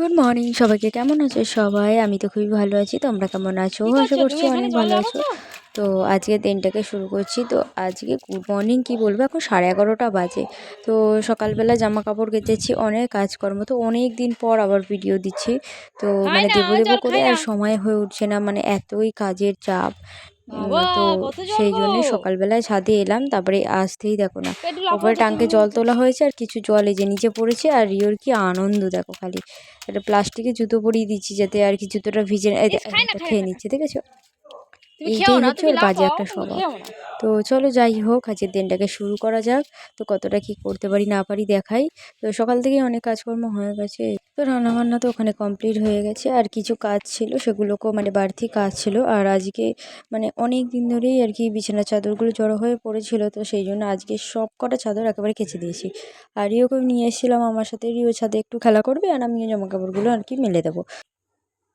Good morning সবাইকে কেমন আছো সবাই? আমি তো খুবই ভালো আছি তোমরা কেমন আছো? আশা করছি? অনেক ভালো আছো। তো আজকে দিনটাকে শুরু করছি। তো আজকে গুড মর্নিং কী বলব? এখন সাড়ে এগারোটা বাজে। তো সকালবেলা জামা কাপড় কেচেছি অনেক কাজকর্ম। তো অনেক দিন পর আবার ভিডিও দিচ্ছি। তো মানে দেবো দেবো করে আর সময় হয়ে উঠছে না। মানে এতই কাজের চাপ। তো সেই জন্য সকালবেলায় ছাদে এলাম। তারপরে আসতেই দেখো না ওপরে টাঙ্কে জল তোলা হয়েছে আর কিছু জল এই যে নিচে পড়েছে আর রিওর কি আনন্দ দেখো খালি। একটা প্লাস্টিকের জুতো পরিয়ে দিচ্ছি যাতে আর কি জুতোটা ভিজে খেয়ে নিচ্ছে ঠিক আছে এইটাই হচ্ছে ওর বাজে একটা স্বভাব। তো চলো যাই হোক আজকের দিনটাকে শুরু করা যাক। তো কতটা কি করতে পারি না পারি দেখাই। তো সকাল থেকেই অনেক কাজকর্ম হয়ে গেছে। তো রান্নাবান্না তো ওখানে কমপ্লিট হয়ে গেছে। আর কিছু কাজ ছিল সেগুলোকেও মানে বাড়তি কাজ ছিল। আর আজকে মানে অনেক দিন ধরেই আর কি বিছানার চাদরগুলো জড়ো হয়ে পড়েছিল। তো সেই জন্য আজকে সব কটা চাদর একেবারে কেচে দিয়েছি। আর রিওকে নিয়ে এসেছিলাম আমার সাথে। রিও ছাদে একটু খেলা করবে আর আমিও জামা কাপড়গুলো আর কি মেলে দেবো।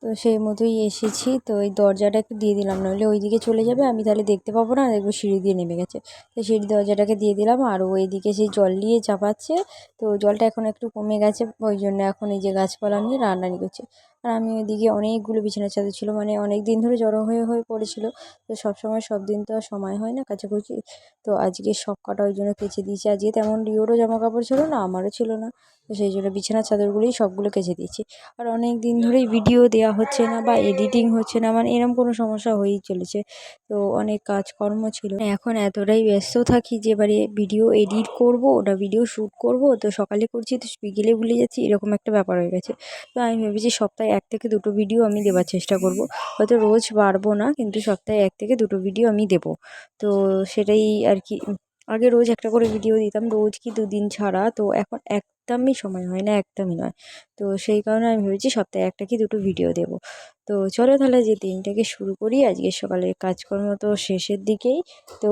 তো সেই মতোই এসেছি। তো ওই দরজাটা একটু দিয়ে দিলাম নইলে ওইদিকে চলে যাবে, আমি তাহলে দেখতে পাবো না, দেখব সিঁড়ি দিয়ে নেমে গেছে। তো সিঁড়ি দরজাটাকে দিয়ে দিলাম, আর ওইদিকে সেই জল নিয়ে চাপাচ্ছে। তো জলটা এখন একটু কমে গেছে, ওই জন্য এখন এই যে গাছপালা নিয়ে রান্নানি করছে। আর আমি ওইদিকে অনেকগুলো বিছানার চাদর ছিল মানে অনেক দিন ধরে জড়ো হয়ে হয়ে পড়েছিল। তো সব সময় সব দিন তো আর সময় হয় না কাচাকুচি। তো আজকে সব কটা ওই জন্য কেচে দিয়েছি। আজকে তেমন রিওরও জামা কাপড় ছিল না, আমারও ছিল না। তো সেই জন্য বিছানার চাদরগুলোই সবগুলো কেচে দিয়েছি। আর অনেক দিন ধরেই ভিডিও দেওয়া হচ্ছে না বা এডিটিং হচ্ছে না মানে এরম কোনো সমস্যা হয়েই চলেছে। তো অনেক কাজকর্ম ছিল। এখন এতটাই ব্যস্ত থাকি যে এবারে ভিডিও এডিট করব ওটা ভিডিও শ্যুট করব। তো সকালে করছি, তো বিকেলে ভুলে যাচ্ছি, এরকম একটা ব্যাপার হয়ে গেছে। তো আমি ভেবেছি সপ্তাহে এক থেকে দুটো ভিডিও আমি দেওয়ার চেষ্টা করব। হয়তো রোজ পারব না, কিন্তু সপ্তাহে এক থেকে দুটো ভিডিও আমি দেবো। তো সেটাই আর কি আগে রোজ একটা করে ভিডিও দিতাম, রোজ কি দুদিন ছাড়া, তো এখন একদমই সময় হয় না, একদমই নয়। তো সেই কারণে আমি ভেবেছি সপ্তাহে একটা কি দুটো ভিডিও দেব। তো চলো তাহলে যে দিনটাকে শুরু করি আজকে সকালের কাজকর্ম তো শেষের দিকেই। তো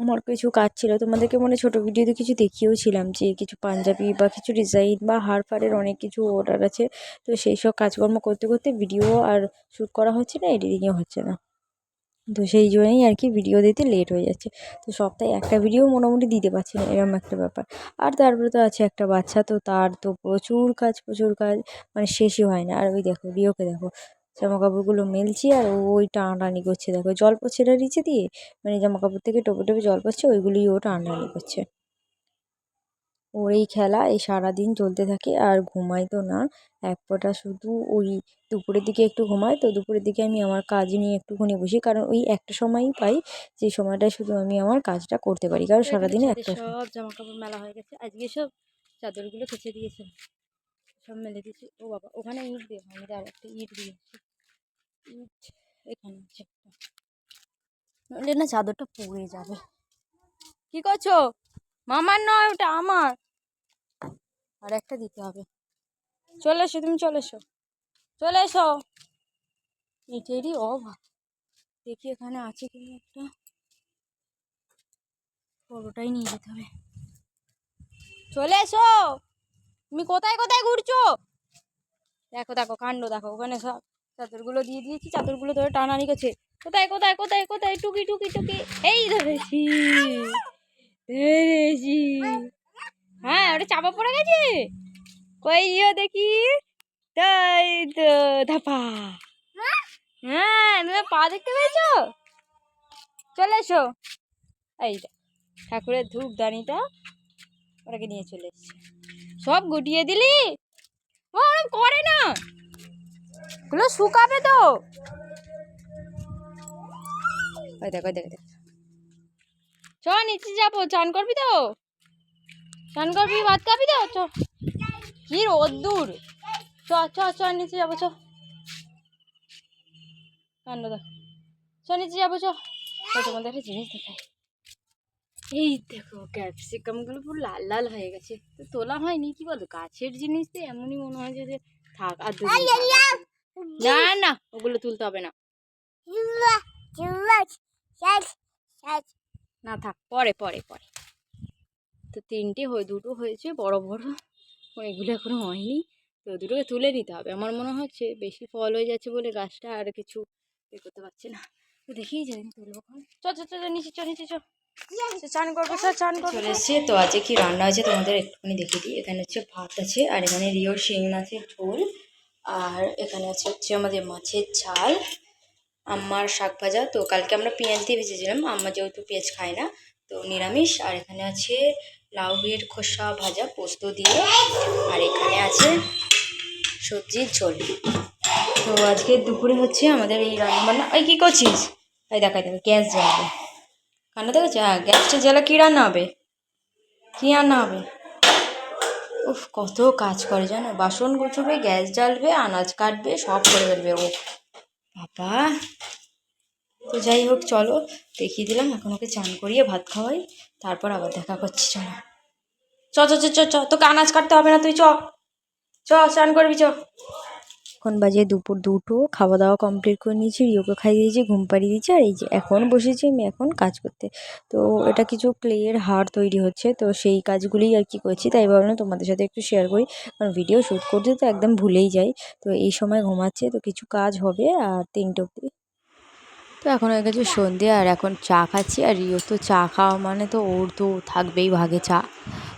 আমার কিছু কাজ ছিল। তোমাদেরকে মনে ছোটো ভিডিওতে কিছু দেখিয়েওছিলাম যে কিছু পাঞ্জাবি বা কিছু ডিজাইন বা হার ফারের অনেক কিছু অর্ডার আছে। তো সেই সব কাজকর্ম করতে করতে ভিডিও আর শ্যুট করা হচ্ছে না এডিটিংও হচ্ছে না। তো সেই জন্যই আর কি ভিডিও দিতে লেট হয়ে যাচ্ছে। তো সপ্তাহে একটা ভিডিও মোটামুটি দিতে পারছি না এরকম একটা ব্যাপার। আর তারপরে তো আছে একটা বাচ্চা, তো তার তো প্রচুর কাজ প্রচুর কাজ মানে শেষই হয় না। আর ওই দেখো, রিওকে দেখো। জামা কাপড়গুলো মেলছি আর ওই টানাটানি করছে। দেখো জল পড়ছে না নিচে দিয়ে? মানে জামা কাপড় থেকে টোপে টোপে জল পড়ছে ওইগুলোই ও টানাটানি করছে। ওর এই খেলা এই সারাদিন চলতে থাকে আর ঘুমাই তো না। এক ফোঁটা শুধু ওই দুপুরের দিকে একটু ঘুমাই তো দুপুরের দিকে আমি আমার কাজ নিয়ে একটুখানি বসি কারণ ওই একটা সময়ই পাই যে সময়টায় শুধু আমি আমার কাজটা করতে পারি। কারণ সারাদিনে একটা সব জামা কাপড় মেলা হয়ে গেছে আজকে সব চাদরগুলো কেচে দিয়েছে। সব মেলে দিয়েছি। ও বাবা, ওখানে ইট দিয়ে আমি আর একটা ইট দিয়েছি ইট এখানে আছে নইলে না চাদরটা পুড়ে যাবে। কি করছ? মামার নয়, ওটা আমার। আর একটা দিতে হবে। চলে এসো, তুমি চলে এসো। চলে এসো। ইটেরই অভাব। দেখি এখানে আছে কি একটা। বড়োটাই নিয়ে যেতে হবে। চলে এসো! তুমি কোথায় কোথায় ঘুরছো? দেখো দেখো কাণ্ড দেখো ওখানে সব চাদরগুলো দিয়ে দিয়েছি চাদরগুলো ধরে টানানি করছে কোথায় কোথায় কোথায় কোথায়? টুকি টুকি টুকি। এই ধরেছি ধরেছি। হ্যাঁ ওটা চাপা পড়ে গেছে? কই দিও দেখি। তাই তো ধাপা। হ্যাঁ তুমি পা দেখতে পেয়েছ? চলে এসো। এই দেখ, ঠাকুরের ধূপ দানিটা ওটাকে নিয়ে চলে এসছে। সব গুটিয়ে দিলি? ও ওরম করে না। ওগুলো শুকাবে তো। ওই দেখ ওই দেখ চ নিচে যাব চান করবি তো? চান করবি ভাত খাবি তো? চ। কি রোদ্দুর। চ চ চ নিচে যাব চ। কান্ড দেখ। চ নিচে যাব চ, তোমাদের একটা জিনিস দেখাই। এই দেখো ক্যাপসিকামগুলো পুরো লাল লাল হয়ে গেছে। তো তোলা হয়নি কি বলো গাছের জিনিস তো এমনই মনে হয় যে থাক আর। না না ওগুলো তুলতে হবে না। না থাক পরে পরে পরে। তো তিনটে হয়ে দুটো হয়েছে বড় বড়। এগুলো এখনও হয়নি। তো দুটোকে তুলে নিতে হবে। আমার মনে হচ্ছে বেশি ফল হয়ে যাচ্ছে বলে গাছটা আর কিছু এ করতে পারছে না। তো দেখি যেদিন তুলবো চ চ চ নিচে চ নিচে চ। চান করবে, স্যার চান করবে। চলে এসছে। তো আজকে কি রান্না হয়েছে তোমাদের একটুখানি দেখিয়ে দিই। এখানে হচ্ছে ভাত আছে, আর এখানে রিওর শিং মাছের ঝোল। আর এখানে আছে হচ্ছে আমাদের মাছের ঝাল, আম্মার শাক ভাজা। তো কালকে আমরা পেঁয়াজ দিয়ে ভেজেছিলাম, আম্মা যেহেতু পেঁয়াজ খায় না, তো নিরামিষ। আর এখানে আছে লাউয়ের খোসা ভাজা পোস্ত দিয়ে। আর এখানে আছে সবজির ঝোল। তো আজকে দুপুরে হচ্ছে আমাদের এই রান্নাবান্না ওই কী করছিস? এই দেখাই দেবে গ্যাস জ্বালবে। কান্না দেখেছে হ্যাঁ গ্যাসটা জ্বালা কী রান্না হবে? কী রান্না হবে? উফ, কত কাজ করে জানো? বাসন গুছবে, গ্যাস জ্বালবে, আনাজ কাটবে, সব করে ফেলবে ও। বাবা, তো যাই হোক, চলো, দেখিয়ে দিলাম, এখন ওকে চান করিয়ে ভাত খাওয়াই, তারপর আবার দেখা করছি, চলো। চ চ চ চ, তোকে আনাজ কাটতে হবে না, তুই চ। চ, চান করবি, চ। এখন বাজে দুপুর দুটো খাওয়া দাওয়া কমপ্লিট করে নিয়েছি, রিওকে খাইয়ে দিয়েছি, ঘুম পাড়িয়ে দিয়েছি, আর এই যে এখন বসেছি আমি এখন কাজ করতে। তো এটা কিছু ক্লেয়ের হার তৈরি হচ্ছে, তো সেই কাজগুলোই আর কি করছি, তাই ভাবলাম তোমাদের সাথে একটু শেয়ার করি। কারণ ভিডিও শ্যুট করতে তো একদম ভুলেই যাই, তো এই সময় ঘুমাচ্ছে, তো কিছু কাজ হবে আর তিনটে অবধি। তো এখন হয়ে গেছে সন্ধে, আর এখন চা খাচ্ছি, আর রিও তো চা খাওয়া মানে তো ওর তো থাকবেই ভাগে চা।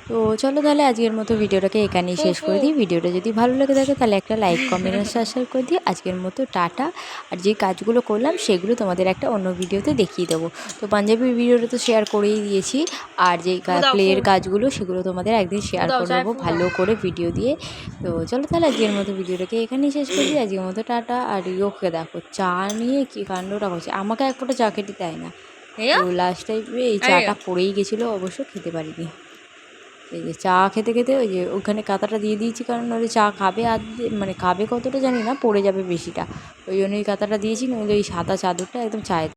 তো চলো তাহলে আজকের মতো ভিডিওটাকে এখানেই শেষ করে দিই। ভিডিওটা যদি ভালো লাগে থাকে তাহলে একটা লাইক কমেন্ট আর সাবস্ক্রাইব করে দিই আজকের মতো টাটা। আর যে কাজগুলো করলাম সেগুলো তোমাদের একটা অন্য ভিডিওতে দেখিয়ে দেবো। তো পাঞ্জাবির ভিডিওটা তো শেয়ার করেই দিয়েছি। আর যে প্লেয়ের কাজগুলো সেগুলো তোমাদের একদিন শেয়ার করে দেবো ভালো করে ভিডিও দিয়ে। তো চলো তাহলে আজকের মতো ভিডিওটাকে এখানেই শেষ করে দিই। আজকের মতো টাটা। আর ইয়োকে দেখো চা নিয়ে কী কাণ্ডটা করছে আমাকে এক ফোঁটা চা খেতে দেয় না। তো লাস্ট টাইমে এই চাটা পড়েই গেছিল অবশ্য খেতে পারিনি। এই যে চা খেতে খেতে ওই যে ওখানে কাতাটা দিয়ে দিয়েছি, কারণ ওই চা খাবে আর মানে খাবে কতটা জানি না, পড়ে যাবে বেশিটা। ওই জন্য ওই কাতাটা দিয়েছি, নইলে ওই সাদা চাদরটা একদম চায়ের